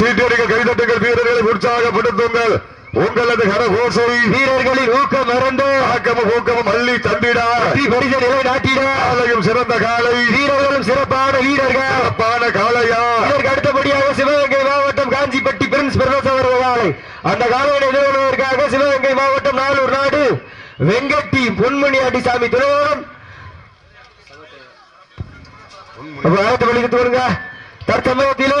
சீட்டடிகள் கைதட்டுங்கள் வீரர்களை உற்சாகப்படுத்துங்கள். உங்களது கரகோசை வீரர்களின் ஊக்கம் மறந்து ஆக்கமும் ஊக்கமும் அள்ளி தந்திடா. வெற்றி பரிசை நிலை காலையும் சிறந்த காலை. வீரர்களும் சிறப்பான வீரர்கள். சிறப்பான காளையா. இதற்கு அடுத்தபடியாக சிவகங்கை மாவட்டம் காஞ்சிப்பட்டி பிரின்ஸ் பிரதேச அவர்கள் காலை அந்த காலையை எதிர்கொள்வதற்காக சிவகங்கை மாவட்டம் நாளூர் நாடு. வெங்கட்டி பொன்மணி அடிசாமி திருவோணம் ஆயத்த வழிக்கு தோணுங்க தற்சமயத்திலே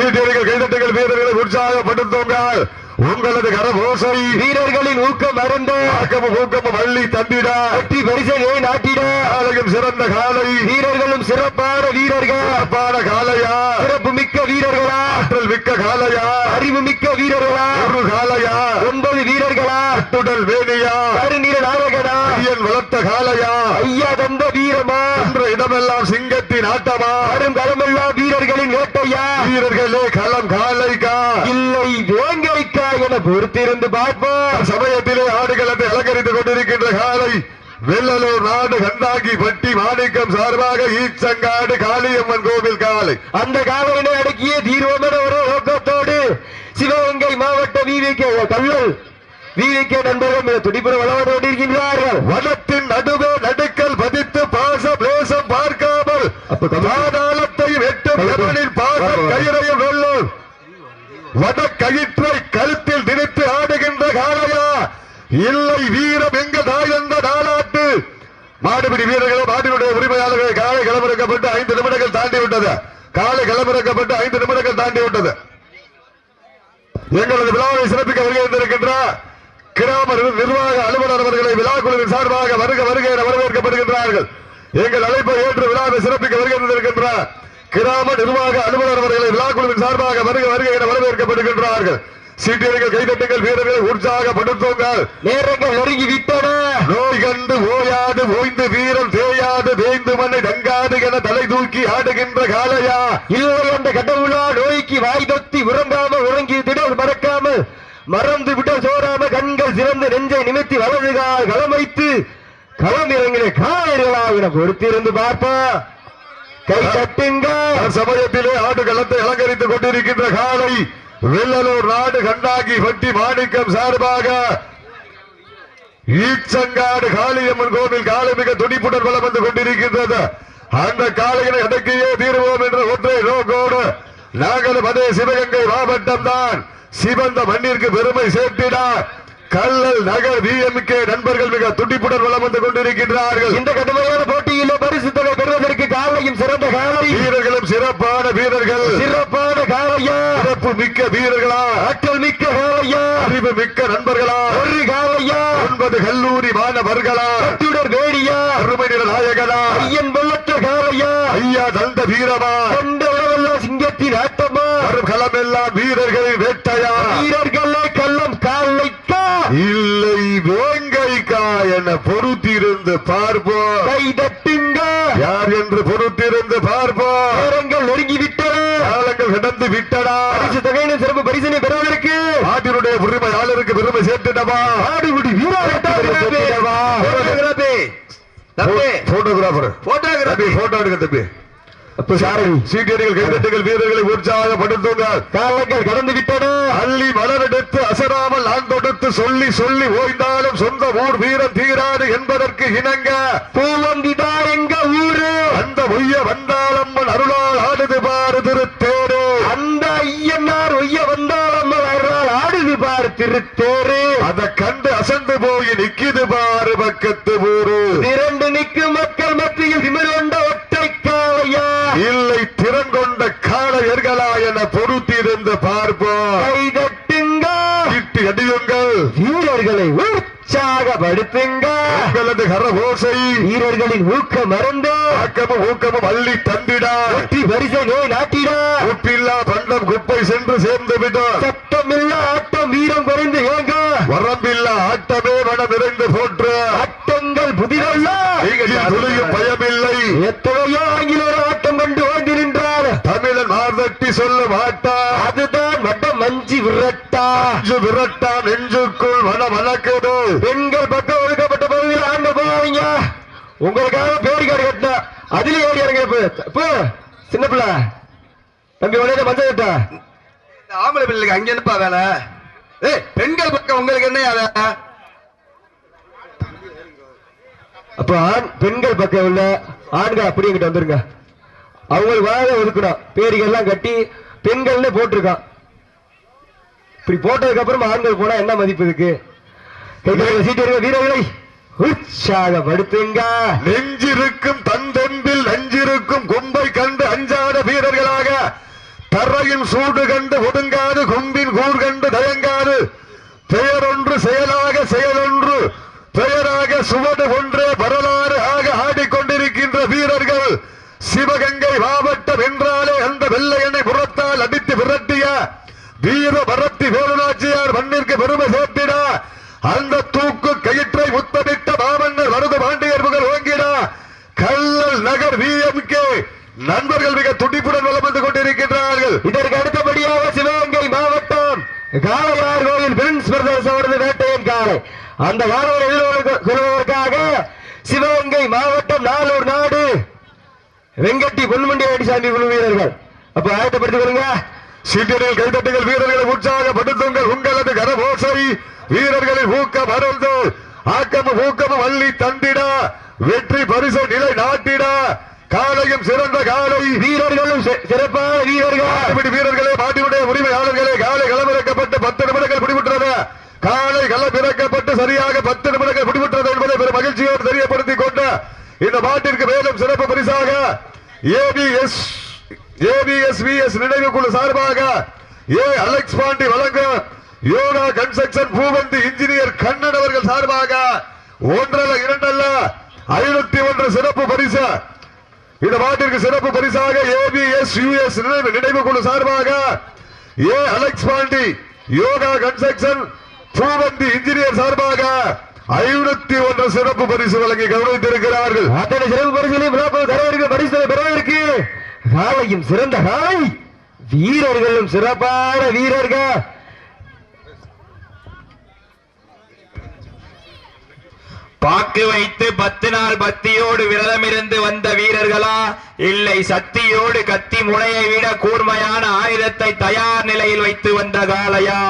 சீட்டடிகள் கைதட்டுங்கள் வீரர்களை உற்சாகப்படுத்துங்கள். உங்களது கரகோசை. வீரர்களின் ஊக்கம் மறந்து ஆக்கமும் ஊக்கமும் அள்ளி தந்திடா. வெற்றி பரிசை நிலை நாட்டிட. காலையும் சிறந்த காலை. வீரர்களும் சிறப்பான வீரர்கள். சிறப்பான காளையா சிறப்பு மிக்க வீரர்களா? ஆற்றல் மிக்க காளையா அறிவு மிக்க வீரர்களா? ஒரு காளையா ஒன்பது வீரர்களா? துடல் வேணியா கருநீர நாயகனா? ஐயன் வளர்த்த காளையா வீரமா என்ற இடமெல்லாம் சிங்கத்தின் ஆட்டமா? வரும் களமெல்லாம் வீரர்களின் வேட்டையா வீரர்களே களம் காளைக்கா இல்லை வேங்கைக்கா என பொறுத்திருந்து பார்ப்போம். சமயத்திலே ஆடுகளத்தை அலங்கரித்துக் கொண்டிருக்கின்ற காலை வெள்ளலூர் நாடு கண்டாங்கி பட்டி மாணிக்கம் சார்பாக ஈச்சங்காடு காளியம்மன் கோவில் காலை. அந்த காவலினை அடக்கிய தீர்வமென ஒரு நோக்கத்தோடு சிவகங்கை மாவட்ட விவிகே கல்லல் விவிகே நண்பர்கள் துடிப்புற வளவோடு இருக்கின்றார்கள். வனத்தின் நடுவே பாதாளத்தை வெட்டும் எவனின் பாசம் கயிறையும் வெல்லும்? வடக்கயிற்றை கழுத்தில் திணித்து ஆடுகின்ற காளையா? இல்லை வீரம் எங்க தாய் என்ற நாளாட்டு மாடுபிடி வீரர்கள் மாட்டினுடைய உரிமையாளர்கள் காலை களமிறக்கப்பட்டு ஐந்து நிமிடங்கள் தாண்டி விட்டது காலை களமிறக்கப்பட்டு ஐந்து நிமிடங்கள் தாண்டி விட்டது எங்களது விழாவை சிறப்பிக்க வருகை இருந்திருக்கின்ற கிராம நிர்- நிர்வாக அலுவலர் அவர்களை விழா குழுவின் சார்பாக வருக வருக வரவேற்கப்படுகின்றார்கள். எங்கள் அழைப்பை ஏற்று விழாவை சிறப்பிக்க வருகை இருந்திருக்கின்ற கிராம நிர்வாக அலுவலர் அவர்களை விழா குழுவின் சார்பாக வருக வருக என வரவேற்கப்படுகின்றார்கள். சீட்டியர்கள் கைதட்டுங்கள் வீரர்களை உற்சாகப்படுத்துங்கள். நேரங்கள் நெருங்கி விட்டன நோய் கண்டு ஓயாது ஓய்ந்து வீரம் தேயாது தேய்ந்து மண்ணை தங்காது என தலை தூக்கி ஆடுகின்ற காளையா. இல்லை அந்த கடவுளா நோய்க்கு வாய் தொத்தி உறங்காமல் உறங்கி திடல் மறக்காமல் மறந்து விட்ட சோறாம கண்கள் சிறந்து நெஞ்சை நிமித்தி வலது கால் களம் வைத்து களம் இறங்கின காயர்களா என பார்ப்போம். கை தட்டுங்க. சமயத்திலே ஆடு களத்தை அலங்கரித்துக் கொண்டிருக்கின்ற காலை வெள்ளலூர் நாடு கண்டாகி வட்டி மாணிக்கம் சார்பாக ஈச்சங்காடு காளியம்மன் கோவில் காலை மிக துடிப்புடன் வலம் வந்து கொண்டிருக்கின்றது. அந்த காளையினை அடக்கியே தீருவோம் என்ற ஒற்றை நோக்கோடு நாங்களும் அதே சிவகங்கை மாவட்டம் தான் சிவந்த மண்ணிற்கு பெருமை சேர்த்திட கல்லல் நகர் விஎம்கே நண்பர்கள் மிக துடிப்புடன் வலம் வந்து கொண்டிருக்கின்றார்கள். இந்த கடுமையான போட்டியிலே பரிசு தொகை பெறுவதற்கு காலையும் சிறந்த காலை. வீரர்களும் சிறப்பான வீரர்கள். சிறப்பான காலையா? சிறப்பு மிக்க வீரர்களா? ஆற்றல் மிக்க காலையா? அறிவு மிக்க நண்பர்களா? ஒரு காலையா? ஒன்பது கல்லூரி மாணவர்களா? கட்டுடர் வேடியா? அருமை நாயகனா? ஐயன் வெள்ளற்ற காலையா? ஐயா தந்த வீரமா? கொண்ட சிங்கத்தின் ஆட்டமா? வரும் களமெல்லாம் வீரர்களின் வேட்டையா வீரர்களே கள்ளம் காலைக்கா இல்லை வேங்கைக்கா என பொறுத்திருந்து பார்ப்போம். கை தட்டுங்க யார் என்று பொறுத்திருந்து பார்ப்போம். நேரங்கள் நெருங்கி விட்டன காலங்கள் கடந்து விட்டடா பரிசு தொகையின சிறப்பு பரிசினை பெறுவதற்கு நாட்டினுடைய உரிமையாளருக்கு பெருமை சேர்த்துட்டவா? ஆடுகுடி வீரா போட்டோகிராபர் தம்பி போட்டோ எடுக்க தம்பி. சீட்டியர்கள் கைதட்டுகள் வீரர்களை உற்சாகப்படுத்துங்கள். காலங்கள் கடந்து விட்டன. அள்ளி மலரெடுத்து அசராமல் நான் தொடுத்து சொல்லி சொல்லி ஓய்ந்தாலும் சொந்த ஊர் வீரம் தீராது என்பதற்கு இணங்க. பூவந்திதா எங்க ஊரு? அந்த ஒய்ய வந்தாளம்மன் அருளால் ஆடுது பாரு திருத்தேரு. அந்த ஐயனார் ஒய்ய வந்தாலும் அவரால் ஆடுது பார் திருத்தேரு. கரகோசை வீரர்களின் ஊக்கம் மறந்து ஆக்கமும் ஊக்கமும் அள்ளி தந்திடா. வெற்றி வரிசை நோய் நாட்டிட. உப்பில்லா பண்டம் குப்பை சென்று சேர்ந்து விடும் சட்டமில்ல ஆட்டம் வீரம் குறைந்து ஏங்க வரம்பில்லா ஆட்டமே மனம் நிறைந்து போற்று. ஆட்டங்கள் புதிரல்ல. நீங்கள் துளியும் பயமில்லை. எத்தனையோ ஆங்கிலேயர் ஆட்டம் கண்டு ஓடி நின்றார். தமிழன் மார்தட்டி சொல்லும் ஆட்டா அதுதான் வட்டம் மஞ்சி விரட்டா. விரட்டா நெஞ்சுக்குள் மன மணக்குது பெண்கள் பக்கம் உங்களுக்காக பேடி கார்டு கட்டினா அதுலயும் ஏறி இறங்க இப்போ சின்ன பிள்ளை. தம்பி உடனே மஞ்சள் கட்டா இந்த ஆம்பளை பிள்ளைக்கு அங்க என்னப்பா வேலை? ஏய் பெண்கள் பக்கம் உங்களுக்கு என்ன வேலை? அப்ப ஆண் பெண்கள் பக்கம் உள்ள ஆண்கள் அப்படியே இங்கிட்ட வந்துருங்க. அவங்களுக்கு வாழ ஒதுக்கணும். பேரிகள் எல்லாம் கட்டி பெண்கள்னு போட்டிருக்கான் இப்படி போட்டதுக்கு அப்புறம் ஆண்கள் போனா என்ன மதிப்பு இருக்கு சீட்டு இருக்க வீரர்களை. உற்சாகப்படுத்துங்க நெஞ்சிருக்கும் தந்தொன்பில் நஞ்சிருக்கும் கொம்பை கண்டு அஞ்சாத வீரர்களாக தரையின் சூடு கண்டு ஒடுங்காது கொம்பின் கூர் கண்டு தயங்காது. பெயரொன்று செயலாக செயலொன்று பெயராக சுவடு ஒன்றே வரலாறு ஆக ஆடிக்கொண்டிருக்கின்ற வீரர்கள் சிவகங்கை மாவட்டம் என்றாலே அந்த வெள்ளையனை புறத்தால் அடித்து விரட்டிய வீர பரத்தி வேலு மண்ணிற்கு பெருமை சேர்த்திட அந்த தூக்கு கயிற்றை முத்தமிட்ட மாமன்னர் வரது பாண்டியர் புகழ் ஓங்கிட கல்லல் நகர் விஎம்கே நண்பர்கள் மிக துடிப்புடன் வலம் வந்து கொண்டிருக்கின்றார்கள் இதற்கு அடுத்தபடியாக சிவகங்கை மாவட்டம் காளையார் கோவில் பிரின்ஸ் பிரதர்ஸ் அவரது வேட்டையின் காலை அந்த காலையை எதிர்கொள்வதற்காக சிவகங்கை மாவட்டம் நாலூர் நாடு. வெங்கட்டி பொன்முண்டி அடிசாமி குழு வீரர்கள். அப்ப ஆயத்தப்படுத்திக் கொள்ளுங்க. சீட்டியர்கள் கைதட்டுகள் வீரர்களை உற்சாகப்படுத்துங்கள். உங்களது கரபோசை வீரர்களின் ஊக்கம் அருள்ந்து ஆக்கமும் ஊக்கமும் அள்ளி தந்திட. வெற்றி பரிசு நிலை நாட்டிட. காலையும் சிறந்த காலை. வீரர்களும் சிறப்பான வீரர்கள். வீரர்களே மாட்டினுடைய உரிமையாளர்களே காலை களமிறக்கப்பட்டு பத்து நிமிடங்கள் முடிவுற்றது காலை பிறக்கப்பட்டு சரியாக பத்து நிமிடங்கள் முடிவுற்றது என்பதை பெரும் மகிழ்ச்சியோடு தெரியப்படுத்திக் கொண்ட இந்த மாட்டிற்கு மேலும் சிறப்பு பரிசாக ஏபிஎஸ் ஏபிஎஸ்விஎஸ் நினைவு குழு சார்பாக ஏ அலெக்ஸ் பாண்டி வழங்கும் யோகா கன்ஸ்ட்ரக்ஷன் பூவந்தி இன்ஜினியர் கண்ணன் அவர்கள் சார்பாக ஒன்றல்ல இரண்டல்ல ஐநூத்தி ஒன்று சிறப்பு பரிசு. இந்த மாட்டிற்கு சிறப்பு பரிசாக ஏபிஎஸ் யுஎஸ் நினைவு நினைவு குழு சார்பாக A Alex Pandi Yoga construction Poovanthi engineer சார்பாக ஐநூத்தி ஒன்று சிறப்பு பரிசு வழங்கி கவனித்திருக்கிறார்கள் அத்தனை சிறப்பு பரிசுகளையும் விழாக்கள் தரவிற்கு பரிசு பெறவிருக்கு காலையும் சிறந்த காலை. வீரர்களும் சிறப்பான வீரர்கள். பாக்கு வைத்து பத்து நாள் பக்தியோடு விரதமிருந்து வந்த வீரர்களா? இல்லை சக்தியோடு கத்தி முனையை விட கூர்மையான ஆயுதத்தை தயார் நிலையில் வைத்து வந்த காலையா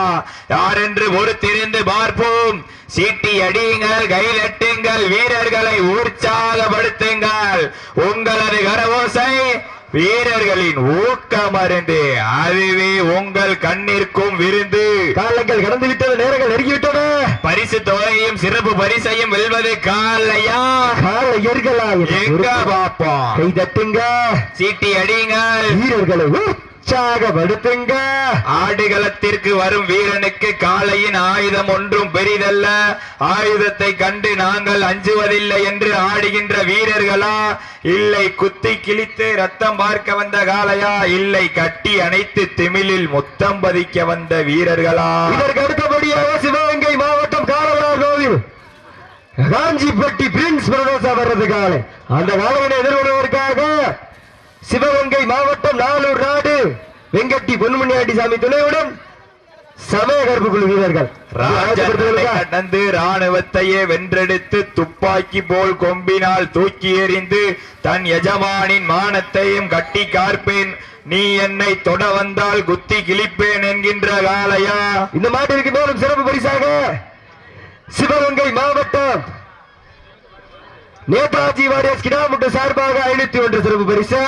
யாரென்று ஒரு தெரிந்து பார்ப்போம். சீட்டி அடியுங்கள் கைலட்டுங்கள் வீரர்களை உற்சாகப்படுத்துங்கள் உங்களது கரவோசை வீரர்களின் ஊக்கமருந்து அதுவே உங்கள் கண்ணிற்கும் விருந்து. காலங்கள் கடந்து விட்டன நேரங்கள் நெருங்கிவிட்டன பரிசு தொகையும் சிறப்பு பரிசையும் வெல்வது காலையா? எங்க பாப்போம்? கை தட்டுங்க. சீட்டி அடியுங்கள். வீரர்களை உற்சாகப்படுத்துங்க ஆடுகளத்திற்கு வரும் வீரனுக்கு காளையின் ஆயுதம் ஒன்றும் பெரிதல்ல. ஆயுதத்தை கண்டு நாங்கள் அஞ்சுவதில்லை என்று ஆடுகின்ற வீரர்களா? இல்லை குத்தி கிழித்து ரத்தம் பார்க்க வந்த காளையா? இல்லை கட்டி அணைத்து திமிலில் முத்தம் பதிக்க வந்த வீரர்களா? இதற்கு அடுத்தபடியாக சிவகங்கை மாவட்டம் காலவார் கோவில் காஞ்சிப்பட்டி பிரின்ஸ் பிரதேச வர்றது காலை. அந்த காலையினை எதிர்கொள்வதற்காக சிவகங்கை மாவட்டம் நாலூர் நாடு. வெங்கட்டி பொன்முனியாண்டி சாமி துணையுடன் சமய கருப்பு குழு வீரர்கள். கடந்து ராணுவத்தையே வென்றெடுத்து துப்பாக்கி போல் கொம்பினால் தூக்கி எறிந்து தன் எஜமானின் மானத்தையும் கட்டி கார்ப்பேன். நீ என்னை தொட வந்தால் குத்தி கிழிப்பேன் என்கின்ற காளையா இந்த மாட்டிற்கு மேலும் சிறப்பு பரிசாக சிவகங்கை மாவட்டம் நேதாஜி வாரியர்ஸ் கிடாமுட்டு சார்பாக ஐநூத்தி ஒன்று சிறப்பு பரிசு.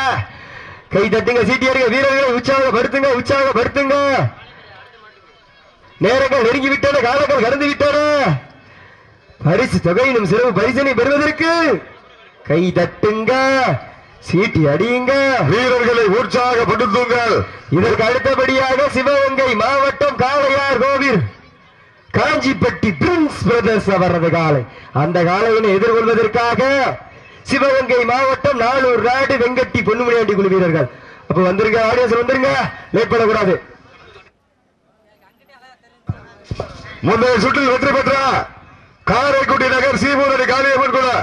கை தட்டுங்க சீட்டியருங்க வீரர்களை உற்சாகப்படுத்துங்க உற்சாகப்படுத்துங்க. நேரங்கள் நெருங்கி விட்டன காலங்கள் கடந்து விட்டன பரிசு தொகையினும் சிறப்பு பரிசனை பெறுவதற்கு கை தட்டுங்க சீட்டி அடியுங்க. வீரர்களை உற்சாகப்படுத்துங்கள். இதற்கு அடுத்தபடியாக சிவகங்கை மாவட்டம் காளையார் கோவில் காஞ்சிப்பட்டி பிரின்ஸ் பிரதர்ஸ் வர்றது காலை அந்த காலையினை எதிர்கொள்வதற்காக சிவகங்கை மாவட்டம் நானூர் நாடு வெங்கட்டி பொன்னுமணியாண்டி குழு வீரர்கள். அப்ப வந்துருங்க ஆடியன்ஸ் வந்துருங்க. லேட் பண்ணக்கூடாது. முந்தைய சுற்றில் வெற்றி பெற்ற. காரைக்குடி நகர் சீமூரடி காளியம்மன் குழு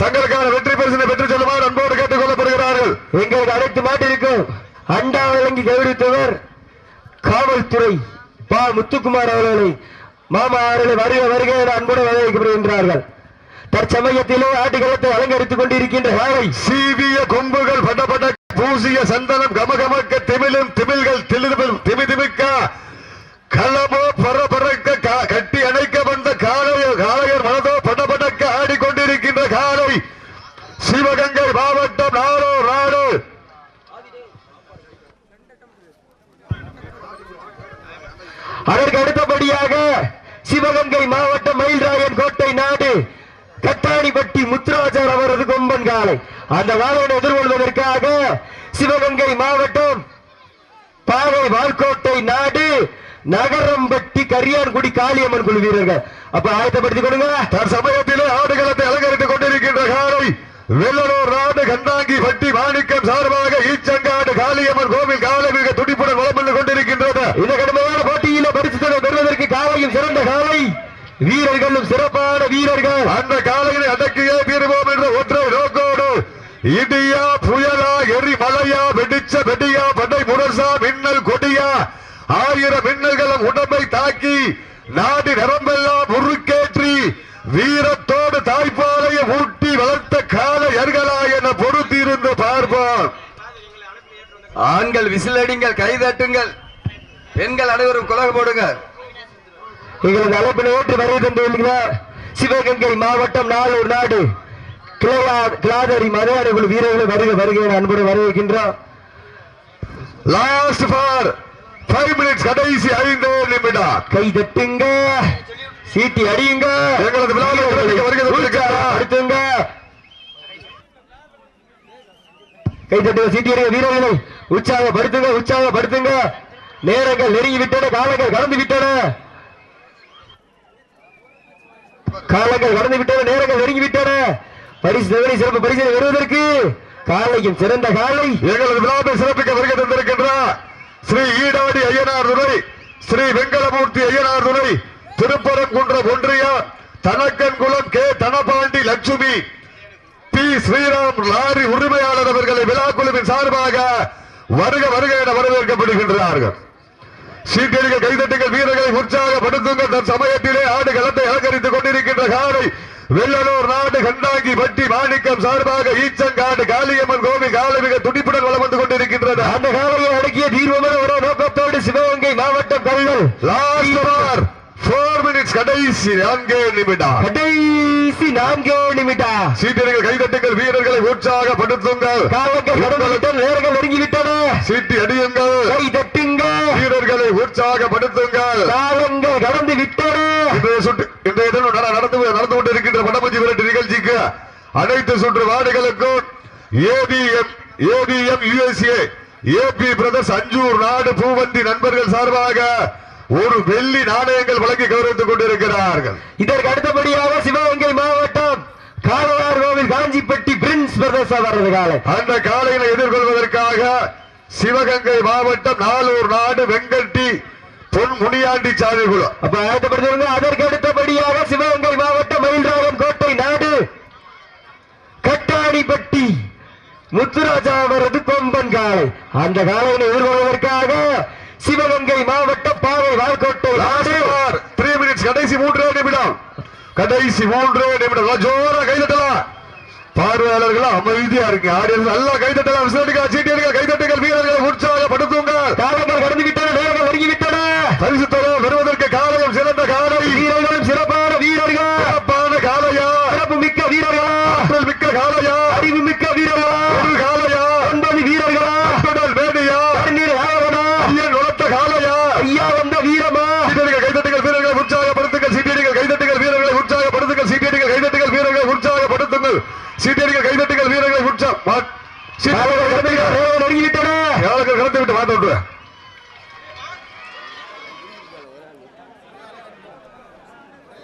தங்களுக்கான வெற்றி பரிசினை பெற்றுச் செல்லுமாறு அன்போடு கேட்டுக் கொள்ளப்படுகிறார்கள் எங்களுக்கு அனைத்து மாட்டிருக்கும் அண்டா வழங்கி கௌரவித்தவர் காவல்துறை பா. முத்துக்குமார் அவர்களை மாமா அவர்களை வருக வருக என அன்போடு வரவேற்கப்படுகின்றார்கள். தற்சமயத்திலே ஆட்டுகளத்தை அலங்கரித்துக் கொண்டிருக்கின்ற காலை சீவிய கொம்புகள் படபட பூசிய சந்தனம் கமகமக்க திமிழும் திமிழ்கள் திமிழ் திமி திமிக்க களமோ பரபரக்க கட்டி அணைக்க வந்த காளையோ காளையர் மனதோ படபடக்க ஆடிக்கொண்டிருக்கின்ற காலை சிவகங்கை மாவட்டம் நாடோ நாடு. அதற்கு அடுத்தபடியாக சிவகங்கை மாவட்டம் மயில்ராயன் கோட்டை நாடு. கட்டாணிப்பட்டி முத்துராஜர் அவரது கொம்பன் காலை. அந்த காலையை எதிர்கொள்வதற்காக சிவகங்கை மாவட்டம் பாவை வால்கோட்டை நாடு நகரம்பட்டி கரியான்குடி காளியம்மன் குழு வீரர்கள். அப்ப ஆயத்தப்படுத்திக் கொடுங்க தற்சமயத்திலே ஆடுகளத்தை அலங்கரித்துக் கொண்டிருக்கின்ற காலை வெள்ளலூர் நாடு கண்டாங்கி பட்டி மாணிக்கம் சார்பாக ஈச்சங்காடு காளியம்மன் கோவில் காலை மிக துடிப்புடன் வளம் கொண்டிருக்கின்றது. இந்த கடுமையான போட்டியில பரிசு பெறுவதற்கு காலையும் சிறந்த காலை. வீரர்களும் சிறப்பான வீரர்கள். அந்த காலையில் அடக்கியே தீர்வோம் என்ற ஒற்றை நோக்கோடு இடியா புயலா எரி மலையா வெடிச்ச வெடியா படை முரசா மின்னல் கொடியா ஆயிரம் மின்னல்களும் உடம்பை தாக்கி நாடி நரம்பெல்லாம் முறுக்கேற்றி வீரத்தோடு தாய்ப்பாலையை ஊட்டி வளர்த்த காலையர்களா என பொறுத்திருந்து பார்ப்போம். ஆண்கள் விசிலடிங்கள் கைதட்டுங்கள் பெண்கள் அனைவரும் குலக போடுங்கள். எங்களது அழைப்பினை ஏற்று வருகை தந்துள்ளார் சிவகங்கை மாவட்டம் நாளூர் நாடு. கிளையா- கிளாதரி மலையாள குழு வீரர்களை வருக வருகை அன்போடு வரவேற்கின்றோம். லாஸ்ட் ஃபார் ஃபைவ் மினிட்ஸ் கடைசி ஐந்து நிமிடம். கை தட்டுங்க. சீட்டி அடியுங்க. எங்களது. அடுத்துங்க கை தட்டுங்க சீட்டி அடிங்க வீரர்களை. உற்சாகப்படுத்துங்க உற்சாகப்படுத்துங்க நேரங்கள் நெருங்கி விட்டன காலங்கள் கடந்து விட்டன காலங்கள் கடந்து விட்டன நேரங்கள் நெருங்கி விட்டன. பரிசு தவறி சிறப்பு பரிசை வருவதற்கு காலையும் சிறந்த காலை எங்களது விழாவை சிறப்பிக்க வருகை தந்திருக்கின்றார் ஸ்ரீ ஈடாடி ஐயனார் துணை ஸ்ரீ வெங்கடமூர்த்தி ஐயனார் துணை திருப்பரங்குன்றம் ஒன்றியம் Thanakkankulam K Dhanapandi Lakshmi P Sriram lorry உரிமையாளர் அவர்களை விழா குழுவின் சார்பாக வருக வருக என வரவேற்கப்படுகின்றார்கள். சீட்டடிகள் கைதட்டுங்கள் வீரர்களை உற்சாகப்படுத்துங்கள். தன் சமயத்திலே ஆடு களத்தை அலங்கரித்துக் கொண்டிருக்கின்ற காலை வெள்ளலூர் நாடு கண்டாங்கி பட்டி மாணிக்கம் சார்பாக ஈச்சங்காடு காளியம்மன் கோவில் காலை மிக துடிப்புடன் வளம் வந்து கொண்டிருக்கின்றது. அந்த காலையை அடக்கிய தீர்வமான ஒரு நோக்கத்தோடு சிவகங்கை மாவட்டம் கல்லல் லாஸ்ட் கடைசி நான்கே நிமிடம். கடைசி நான்கே நிமிடம். சீட்டடிகள் கைதட்டுங்கள் வீரர்களை உற்சாகப்படுத்துங்கள். நேரங்கள் நெருங்கி விட்டன சீட்டி அடியுங்கள். கை தட்டுங்க வீரர்களை உற்சாகப்படுத்துங்கள். காலங்கள் கடந்து விட்டன. இன்றைய சுற்று இன்றைய தினம் நட- நடந்து நடந்து கொண்டிருக்கின்ற படமஞ்சி விரட்டு நிகழ்ச்சிக்கு அனைத்து சுற்று வார்டுகளுக்கும் APM APM USA AP brothers Anjur நாடு பூவந்தி நண்பர்கள் சார்பாக ஒரு வெள்ளி நாணயங்கள் வழங்கி கௌரவித்துக் கொண்டிருக்கிறார்கள். இதற்கு அடுத்தபடியாக சிவகங்கை மாவட்டம் காளையார் கோவில் காஞ்சிப்பட்டி பிரின்ஸ் பிரதேச வர்றது காலை. அந்த காலையில எதிர்கொள்வதற்காக சிவகங்கை மாவட்டம் நாலூர் நாடு வெங்கட்டி பொன் முனியாண்டி சாலை குழு அப்ப ஆயத்தப்படுத்துவாங்க அதற்கு அடுத்தபடியாக சிவகங்கை மாவட்டம் மயில்ராயன் கோட்டை நாடு கட்டாணிப்பட்டி முத்துராஜா அவரது கொம்பன் காலை. அந்த காலையினை எதிர்கொள்வதற்காக சிவகங்கை மாவட்டம் பாவை வால்கோட்டை நாடு த்ரீ மினிட்ஸ் கடைசி மூன்றே நிமிடம். கடைசி மூன்றே நிமிடம். ஜோரா கைதட்டலாம் பார்வையாளர்கள் அமைதியா இருக்கு ஆடியன்ஸ் நல்லா கைதட்டலாம். விசாரிக்கா சீட்டியர்கள் கைதட்டுகள் வீரர்களை உற்சாகப்படுத்துங்கள் காலங்கள் கடந்து விட்டன நேரங்கள் நெருங்கி விட்டன பரிசு தொகை பெறுவதற்கு காலையும் சிறந்த காலை. வீரர்களும் சிறப்பு